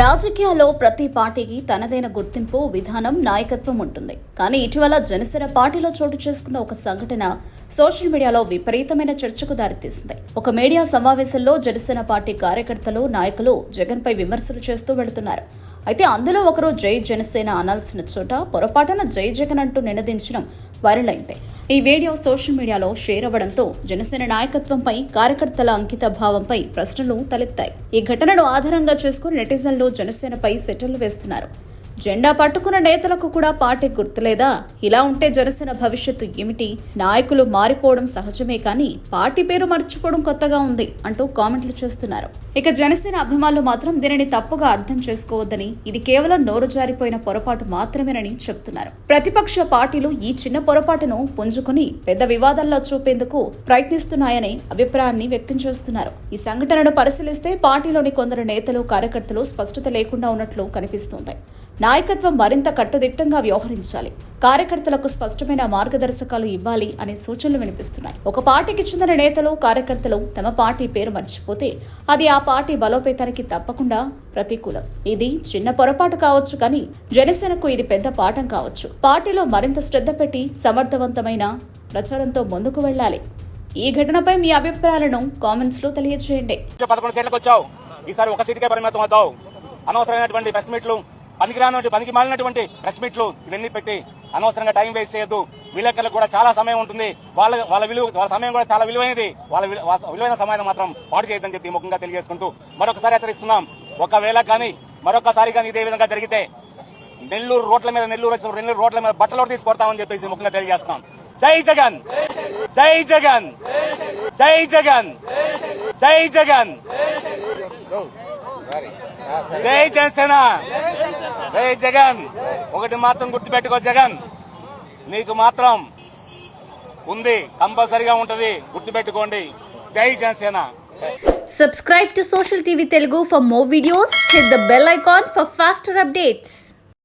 రాజకీయాల్లో ప్రతి పార్టీకి తనదైన గుర్తింపు విధానం నాయకత్వం ఉంటుంది. కానీ ఇటీవల జనసేన పార్టీలో చోటు చేసుకున్న ఒక సంఘటన సోషల్ మీడియాలో విపరీతమైన చర్చకు దారితీసింది. ఒక మీడియా సమావేశంలో జనసేన పార్టీ కార్యకర్తలు నాయకులు జగన్పై విమర్శలు చేస్తూ వెళుతున్నారు. అయితే అందులో ఒకరు జై జనసేన అనాల్సిన చోట పొరపాటున జై జగన్ అంటూ నినదించడం వైరల్ అయింది. ఈ వీడియో సోషల్ మీడియాలో షేర్ అవ్వడంతో జనసేన నాయకత్వంపై కార్యకర్తల అంకిత భావంపై ప్రశ్నలు తలెత్తాయి. ఈ ఘటనను ఆధారంగా చేసుకుని నెటిజన్లు జనసేనపై సెటిల్ వేస్తున్నారు. జెండా పట్టుకున్న నేతలకు కూడా పార్టీ గుర్తులేదా? ఇలా ఉంటే జనసేన భవిష్యత్తు ఏమిటి? నాయకులు మారిపోవడం సహజమే కానీ పార్టీ పేరు మర్చిపోవడం కొత్తగా ఉంది అంటూ కామెంట్లు చేస్తున్నారు. ఇక జనసేన అభిమానులు మాత్రం దీనిని తప్పుగా అర్థం చేసుకోవద్దని ఇది కేవలం నోరు జారిపోయిన పొరపాటు మాత్రమేనని చెప్తున్నారు. ప్రతిపక్ష పార్టీలు ఈ చిన్న పొరపాటును పుంజుకుని పెద్ద వివాదాల్లో చూపేందుకు ప్రయత్నిస్తున్నాయని అభిప్రాయాన్ని వ్యక్తం చేస్తున్నారు. ఈ సంఘటనను పరిశీలిస్తే పార్టీలోని కొందరు నేతలు కార్యకర్తలు స్పష్టత లేకుండా ఉన్నట్లు కనిపిస్తోంది. నాయకత్వం మరింత కట్టుదిట్టంగా వ్యవహరించాలి. కార్యకర్తలకు స్పష్టమైన మార్గదర్శకాలు ఇవ్వాలి అనే సూచనలు వినిపిస్తున్నాయి. ఒక పార్టీకి చెందిన నేతలు కార్యకర్తలు తమ పార్టీ పేరు మర్చిపోతే అది ఆ పార్టీ బలోపేతానికి తప్పకుండా ప్రతికూలం. ఇది చిన్న పొరపాటు కావచ్చు కానీ జనసేనకు ఇది పెద్ద పాఠం కావచ్చు. పార్టీలో మరింత శ్రద్ధ పెట్టి సమర్థవంతమైన ప్రచారంతో ముందుకు వెళ్ళాలి. ఈ ఘటనపై మీ అభిప్రాయాలను కామెంట్స్లో తెలియజేయండి. పదకొండు సీట్లకు వచ్చావు. ఈసారి ఒక సీటుకే పరిమితం అవుతావు. అనవసరమైనటువంటి ప్రెస్ మీట్లు పనికిరానటువంటి పనికి మాలినటువంటి ప్రెస్ మీట్లు ఇవన్నీ పెట్టి అనవసరంగా టైం వేస్ట్ చేయొద్దు. విలేకరులకు కూడా చాలా సమయం ఉంటుంది. వాళ్ళ వాళ్ళ విలువ వాళ్ళ సమయం కూడా చాలా విలువైనది. వాళ్ళ విలు- వాళ్ళ విలువైన సమయాన్ని మాత్రం పాటు చేయొద్దని చెప్పి ముఖంగా తెలియజేసుకుంటూ మరొకసారి హెచ్చరిస్తున్నాం. ఒకవేళ కానీ మరొకసారి కానీ ఇదే విధంగా జరిగితే నెల్లూరు రోడ్ల మీద నెల్లూరు వచ్చిన నెల్లూరు రోడ్ల మీద బట్టలు తీసుకొడతామని చెప్పేసి ముఖంగా తెలియజేస్తున్నాం. జై జగన్! జై జగన్! జై జగన్! జై జగన్! జై జనసేన! రే జగన్ ఒకటి మాత్రం గుర్తుపెట్టుకో జగన్ నీకు మాత్రం ఉంది కంపల్సరిగా ఉంటుంది గుర్తుపెట్టుకోండి జై Janasena subscribe to social TV Telugu for more videos hit the bell icon for faster updates